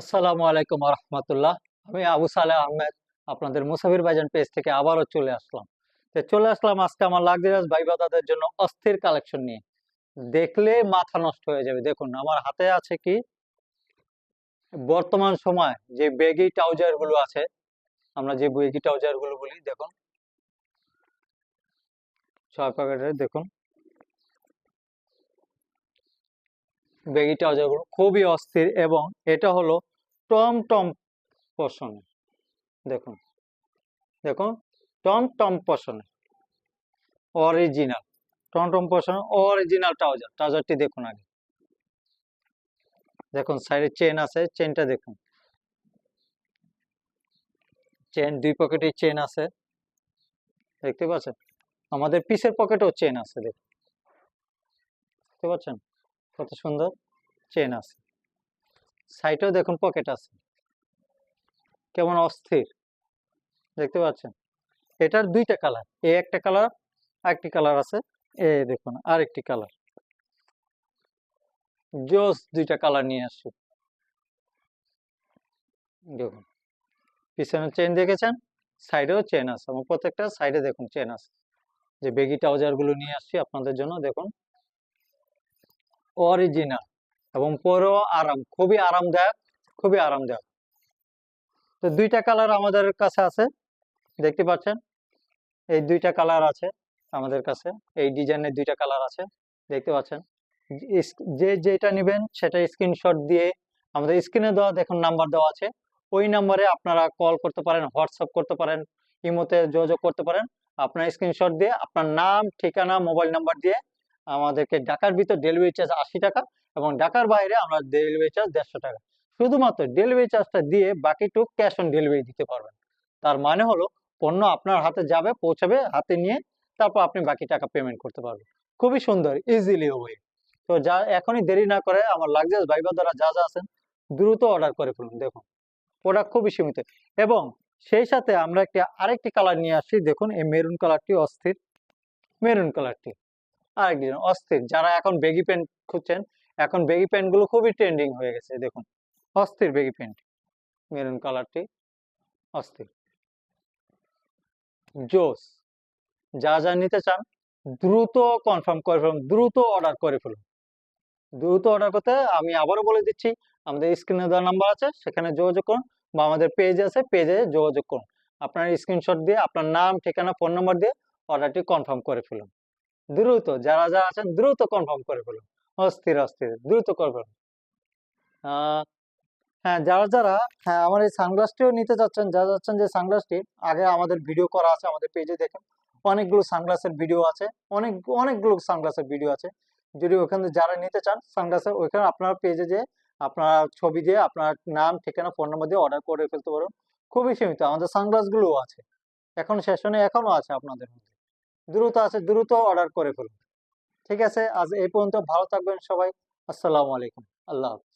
আসসালামু আলাইকুম রহমতুল্লাহ আমি আবু সালেহ আহমেদ, আপনাদের মুসাফির ভাইজান পেজ থেকে আবারও চলে আসলাম। তো চলে আসলাম আজকে আমার লাগজিরাজ ভাই বাদাদের জন্য অস্থির কালেকশন নিয়ে। দেখলে মাথা নষ্ট হয়ে যাবে। দেখুন, আমার হাতে আছে কি? বর্তমান সময় যে বেগি ট্রাউজারগুলো আছে, আমরা যে বেগি ট্রাউজারগুলো বলি, দেখুন। ছয় প্যাকেটের, দেখুন। বেগি ট্রাউজারগুলো খুবই অস্থির এবং এটা হলো টম টম পশনে। দেখুন দেখুন, টম টম পশনে। অরিজিনাল টম টম পশনে অরিজিনাল ট্রাউজার ট্রাউজারটি দেখুন আগে। দেখুন সাইডে চেন আছে চেনটা দেখুন। চেন দুই পকেটে চেন আছে। দেখতে পাচ্ছেন? আমাদের পিসের পকেটেও চেন আছে, দেখুন। দেখতে পাচ্ছেন? কত সুন্দর চেন আছে। সাইডেও দেখুন পকেট আছে। কেমন অস্থির। দেখতে পাচ্ছেন? এটার দুইটা কালার এ একটা কালার আরেকটি কালার আছে। এ দেখুন, আরেকটি কালার জোস দুইটা কালার নিয়ে আসছি। দেখুন পিছনে চেন দেখেছেন? সাইডেও চেন আছে আমার প্রত্যেকটা সাইডে দেখুন চেন আছে। যে বেগি ট্রাউজারগুলো নিয়ে আসছি আপনাদের জন্য, দেখুন। অরিজিনাল এবং পরেও আরাম, খুবই আরামদায়ক খুবই আরামদায়ক। তো দুইটা কালার আমাদের কাছে আছে, দেখতে পাচ্ছেন? এই দুইটা কালার আছে আমাদের কাছে, এই ডিজাইনের দুইটা কালার আছে, দেখতে পাচ্ছেন? যে যেটা নেবেন সেটা স্ক্রিনশট দিয়ে আমাদের স্ক্রিনে দেওয়া, দেখুন নাম্বার দেওয়া আছে। ওই নাম্বারে আপনারা কল করতে পারেন হোয়াটসঅ্যাপ করতে পারেন, ইমোতে যোগাযোগ করতে পারেন। আপনার স্ক্রিনশট দিয়ে আপনার নাম, ঠিকানা মোবাইল নাম্বার দিয়ে আমাদেরকে ঢাকার ভিতর ডেলিভারি চার্জ আশি টাকা এবং ঢাকার বাইরে আমরা ডেলিভারি চার্জ দেড়শো টাকা। শুধুমাত্র ডেলিভারি চার্জটা দিয়ে বাকিটুক ক্যাশ অন ডেলিভারি দিতে পারবেন। তার মানে হলো পণ্য আপনার হাতে যাবে, পৌঁছাবে, হাতে নিয়ে তারপর আপনি বাকি টাকা পেমেন্ট করতে পারবেন। খুবই সুন্দর ইজিলি ওয়ে তো যা, এখনই দেরি না করে আমার লাগজাস ভাইবা দ্বারা যা যা আছেন দ্রুত অর্ডার করে ফেলুন, দেখুন। প্রোডাক্ট খুবই সীমিত। এবং সেই সাথে আমরা একটি, আরেকটি কালার নিয়ে আসছি, দেখুন এই মেরুন কালারটি অস্থির। মেরুন কালারটি আরেক ডিজাইন অস্থির। যারা এখন বেগি প্যান্ট খুঁজছেন, এখন বেগি প্যান্টগুলো খুবই ট্রেন্ডিং হয়ে গেছে, দেখুন। অস্থির বেগি প্যান্ট মেরুন কালারটি অস্থির। জোস, যা যা নিতে চান, দ্রুত কনফার্ম করে ফেলুন, দ্রুত অর্ডার করে ফেলুন। দ্রুত অর্ডার করতে আমি আবারও বলে দিচ্ছি, আমাদের স্ক্রিনে দেওয়া নাম্বার আছে, সেখানে যোগাযোগ করুন বা আমাদের পেজ আছে পেজে যোগাযোগ করুন। আপনার স্ক্রিনশট দিয়ে, আপনার নাম, ঠিকানা ফোন নাম্বার দিয়ে অর্ডারটি কনফার্ম করে ফেলুন। দ্রুত যারা যারা আছেন দ্রুত কনফার্ম করে ফেলুন। অস্থির অস্থির দ্রুত করে ফেলুন আহ, হ্যাঁ যারা যারা হ্যাঁ আমার এই সানগ্লাসটিও নিতে চাচ্ছেন যারা যাচ্ছেন যে সানগ্লাসটি আগে আমাদের ভিডিও করা আছে আমাদের পেজে দেখেন। অনেকগুলো সানগ্লাসের ভিডিও আছে অনেক অনেকগুলো সানগ্লাসের ভিডিও আছে। যদি ওখানে যারা নিতে চান সানগ্লাসের ওইখানে আপনার পেজে যে আপনার ছবি দিয়ে আপনার নাম ঠিকানা ফোন নাম্বার দিয়ে অর্ডার করে ফেলতে পারুন। খুবই সীমিত আমাদের সানগ্লাসগুলোও আছে। এখন সেশনে এখনও আছে আপনাদের মধ্যে। দ্রুত আছে, দ্রুত অর্ডার করে ফেলুন। ঠিক আছে? আজ এই পর্যন্ত ভালো থাকবেন সবাই। আসসালামু আলাইকুম। আল্লাহ হাফেজ।